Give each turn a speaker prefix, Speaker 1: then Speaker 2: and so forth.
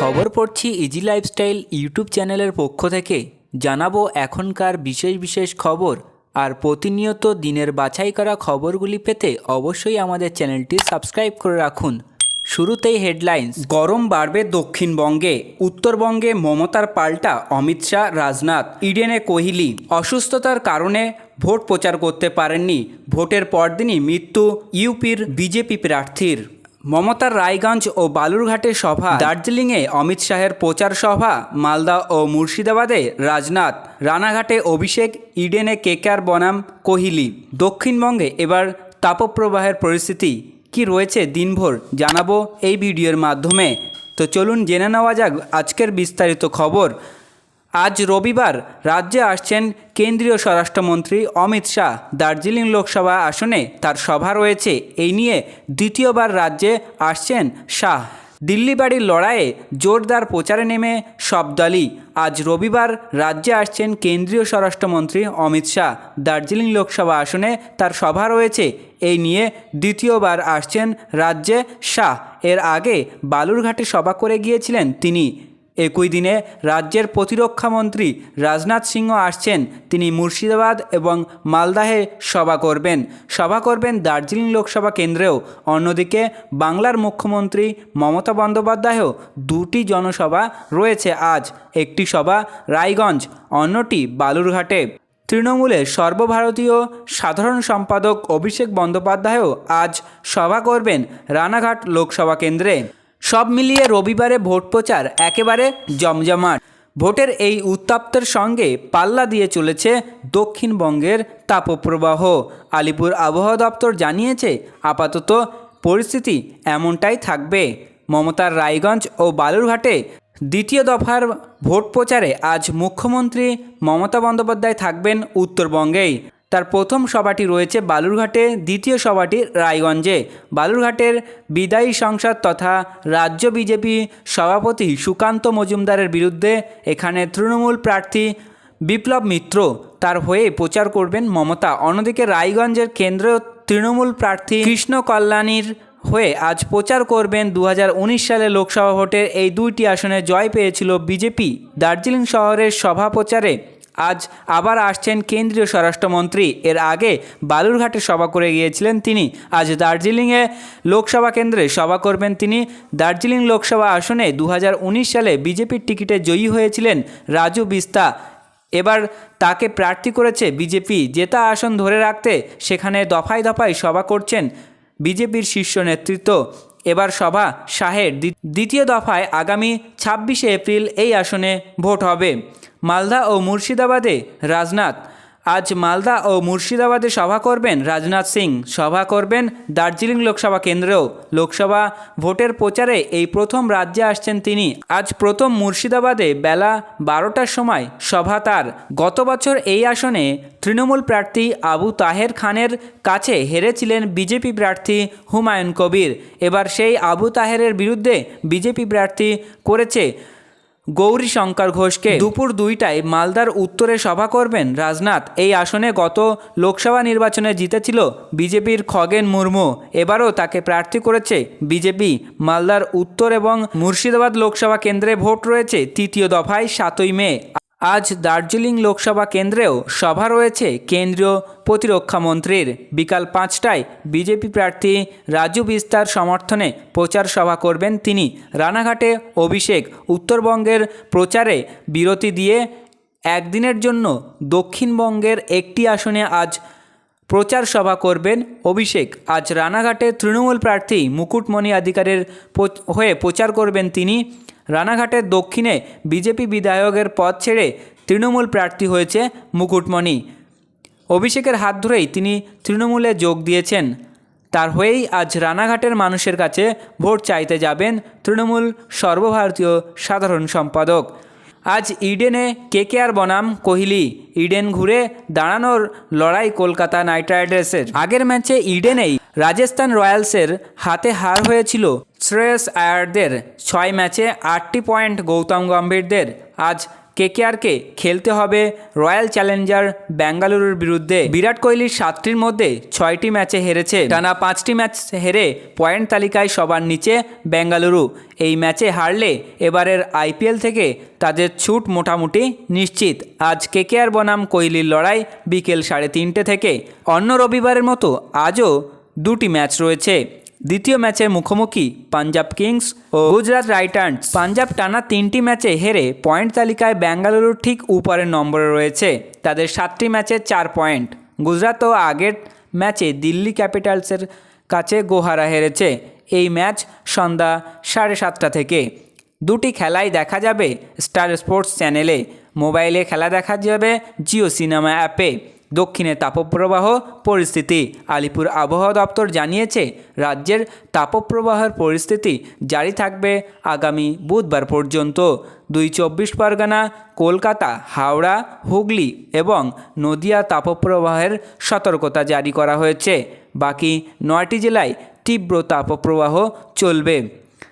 Speaker 1: খবর পড়ছি easy lifestyle YouTube চ্যানেলের পক্ষ থেকে। জানাব এখনকার বিশেষ বিশেষ খবর আর প্রতিনিয়ত দিনের বাছাই করা খবরগুলি পেতে অবশ্যই আমাদের চ্যানেলটি সাবস্ক্রাইব করে রাখুন। শুরুতেই হেডলাইন্স গরম বাড়বে দক্ষিণবঙ্গে। উত্তরবঙ্গে মমতার পাল্টা অমিত শাহ, রাজনাথ, ইডেনে কোহলি। অসুস্থতার কারণে ভোট প্রচার করতে পারেননি। ভোটের পরদিনই মৃত্যু ইউপির বিজেপি প্রার্থীর। মমতার রায়গঞ্জ ও বালুরঘাটে সভা, দার্জিলিংয়ে অমিত শাহের প্রচার সভা, মালদা ও মুর্শিদাবাদে রাজনাথ, রানাঘাটে অভিষেক, ইডেনে কেকার বনাম, কোহলি। দক্ষিণবঙ্গে এবার তাপপ্রবাহের পরিস্থিতি। কি রয়েছে দিনভর? জানাব এই ভিডিওর মাধ্যমে। তো চলুন জেনে নেওয়া যাক আজকের বিস্তারিত খবর। আজ রবিবার রাজ্যে আসছেন কেন্দ্রীয় স্বরাষ্ট্রমন্ত্রী অমিত শাহ। দার্জিলিং লোকসভা আসনে তার সভা রয়েছে। এই নিয়ে দ্বিতীয়বার রাজ্যে আসছেন শাহ। দিল্লি বাড়ির লড়াইয়ে জোরদার প্রচারে নেমে সব দলই। আজ রবিবার রাজ্যে আসছেন কেন্দ্রীয় স্বরাষ্ট্রমন্ত্রী অমিত শাহ। দার্জিলিং লোকসভা আসনে তার সভা রয়েছে। এই নিয়ে দ্বিতীয়বার আসছেন রাজ্যে শাহ। এর আগে বালুরঘাটে সভা করে গিয়েছিলেন তিনি। একই দিনে রাজ্যের প্রতিরক্ষা মন্ত্রী রাজনাথ সিংহ আসছেন। তিনি মুর্শিদাবাদ এবং মালদাহে সভা করবেন। সভা করবেন দার্জিলিং লোকসভা কেন্দ্রেও। অন্যদিকে বাংলার মুখ্যমন্ত্রী মমতা বন্দ্যোপাধ্যায়ও দুটি জনসভা রয়েছে আজ। একটি সভা রায়গঞ্জ, অন্যটি বালুরঘাটে। তৃণমূলের সর্বভারতীয় সাধারণ সম্পাদক অভিষেক বন্দ্যোপাধ্যায়ও আজ সভা করবেন রানাঘাট লোকসভা কেন্দ্রে। সব মিলিয়ে রবিবারে ভোট প্রচার একেবারে জমজমাট। ভোটের এই উত্তাপ্তের সঙ্গে পাল্লা দিয়ে চলেছে দক্ষিণবঙ্গের তাপপ্রবাহ। আলিপুর আবহাওয়া দপ্তর জানিয়েছে, আপাতত পরিস্থিতি এমনটাই থাকবে। মমতার রায়গঞ্জ ও বালুরঘাটে দ্বিতীয় দফার ভোট প্রচারে আজ মুখ্যমন্ত্রী মমতা বন্দ্যোপাধ্যায় থাকবেন উত্তরবঙ্গেই। তার প্রথম সভাটি রয়েছে বালুরঘাটে, দ্বিতীয় সভাটি রায়গঞ্জে। বালুরঘাটের বিদায়ী সংসদ তথা রাজ্য বিজেপি সভাপতি সুকান্ত মজুমদারের বিরুদ্ধে এখানে তৃণমূল প্রার্থী বিপ্লব মিত্র তার হয়ে প্রচার করবেন মমতা। অন্যদিকে রায়গঞ্জের কেন্দ্রীয় তৃণমূল প্রার্থী কৃষ্ণ কল্যাণীর হয়ে আজ প্রচার করবেন দু হাজার উনিশ সালে লোকসভা ভোটের এই দুইটি আসনে জয় পেয়েছিল বিজেপি। দার্জিলিং শহরের সভা প্রচারে আজ আবার আসছেন কেন্দ্রীয় স্বরাষ্ট্রমন্ত্রী। এর আগে বালুরঘাটে সভা করে গিয়েছিলেন তিনি। আজ দার্জিলিংয়ে লোকসভা কেন্দ্রে সভা করবেন তিনি। দার্জিলিং লোকসভা আসনে দু হাজার উনিশ সালে বিজেপির টিকিটে জয়ী হয়েছিলেন রাজু বিস্তা। এবার তাকে প্রার্থী করেছে বিজেপি। জেতা আসন ধরে রাখতে সেখানে দফায় দফায় সভা করছেন বিজেপির শীর্ষ নেতৃত্ব। এবার সভা শাহের দ্বিতীয় দফায় আগামী ছাব্বিশে এপ্রিল এই আসনে ভোট হবে। মালদা ও মুর্শিদাবাদে রাজনাথ আজ মালদা ও মুর্শিদাবাদে সভা করবেন রাজনাথ সিং। সভা করবেন দার্জিলিং লোকসভা কেন্দ্রেও। লোকসভা ভোটের প্রচারে এই প্রথম রাজ্যে আসছেন তিনি। আজ প্রথম মুর্শিদাবাদে বেলা বারোটার সময় সভা তার। গত বছর এই আসনে তৃণমূল প্রার্থী আবু তাহের খানের কাছে হেরেছিলেন বিজেপি প্রার্থী হুমায়ুন কবির। এবার সেই আবু তাহেরের বিরুদ্ধে বিজেপি প্রার্থী করেছে গৌরী শঙ্কর ঘোষকে দুপুর দুইটায় মালদার উত্তরে সভা করবেন রাজনাথ। এই আসনে গত লোকসভা নির্বাচনে জিতেছিল বিজেপির খগেন মুর্মু। এবারও তাকে প্রার্থী করেছে বিজেপি। মালদার উত্তর এবং মুর্শিদাবাদ লোকসভা কেন্দ্রে ভোট রয়েছে তৃতীয় দফায় সাতই মে। আজ দার্জিলিং লোকসভা কেন্দ্রেও সভা রয়েছে কেন্দ্রীয় প্রতিরক্ষা মন্ত্রীর। বিকাল পাঁচটায় বিজেপি প্রার্থী রাজু বিস্তার সমর্থনে প্রচার সভা করবেন তিনি। রানাঘাটে অভিষেক, উত্তরবঙ্গের প্রচারে বিরতি দিয়ে একদিনের জন্য দক্ষিণবঙ্গের একটি আসনে আজ প্রচার সভা করবেন অভিষেক। আজ রানাঘাটে তৃণমূল প্রার্থী মুকুটমণি অধিকারের পো- হয়ে প্রচার করবেন তিনি। রানাঘাটের দক্ষিণে বিজেপি বিধায়কের পদ ছেড়ে তৃণমূল প্রার্থী হয়েছে মুকুটমণি। অভিষেকের হাত ধরেই তিনি তৃণমূলে যোগ দিয়েছেন। তার হয়েই আজ রানাঘাটের মানুষের কাছে ভোট চাইতে যাবেন তৃণমূল সর্বভারতীয় সাধারণ সম্পাদক। আজ ইডেনে কেকেআর বনাম কোহলি। ইডেন ঘুরে দাঁড়ানোর লড়াই কলকাতা নাইট রাইডার্সের। আগের ম্যাচে ইডেনেই রাজস্থান রয়্যালসের হাতে হার হয়েছিল। শ্রেয়স আয়ারদের ছয় ম্যাচে আটটি পয়েন্ট গৌতম গম্ভীরদের। আজ কেকেআরকে খেলতে হবে রয়্যাল চ্যালেঞ্জার বেঙ্গালুরুর বিরুদ্ধে। বিরাট কোহলির সাতটির মধ্যে ছয়টি ম্যাচে হেরেছে টানা পাঁচটি ম্যাচ হেরে পয়েন্ট তালিকায় সবার নিচে বেঙ্গালুরু। এই ম্যাচে হারলে এবারের আইপিএল থেকে তাদের ছুট মোটামুটি নিশ্চিত। আজ কেকেআর বনাম কোহলির লড়াই বিকেল সাড়ে তিনটে থেকে। অন্য রবিবারের মতো আজও দুটি ম্যাচ রয়েছে। দ্বিতীয় ম্যাচের মুখোমুখি পাঞ্জাব কিংস ও গুজরাট রাইটার্স। পাঞ্জাব টানা তিনটি ম্যাচে হেরে পয়েন্ট তালিকায় বেঙ্গালুরুর ঠিক উপরের নম্বরে রয়েছে। তাদের সাতটি ম্যাচে চার পয়েন্ট। গুজরাতও আগের ম্যাচে দিল্লি ক্যাপিটালসের কাছে গোহারা হেরেছে। এই ম্যাচ সন্ধ্যা সাড়ে সাতটা থেকে। দুটি খেলাই দেখা যাবে স্টার স্পোর্টস চ্যানেলে। মোবাইলে খেলা দেখা যাবে জিও সিনেমা অ্যাপে। দক্ষিণে তাপপ্রবাহ পরিস্থিতি। আলিপুর আবহাওয়া দপ্তর জানিয়েছে, রাজ্যের তাপপ্রবাহের পরিস্থিতি জারি থাকবে আগামী বুধবার পর্যন্ত। দুই চব্বিশ পরগনা, কলকাতা, হাওড়া, হুগলি এবং নদিয়া তাপপ্রবাহের সতর্কতা জারি করা হয়েছে। বাকি নয়টি জেলায় তীব্র তাপপ্রবাহ চলবে।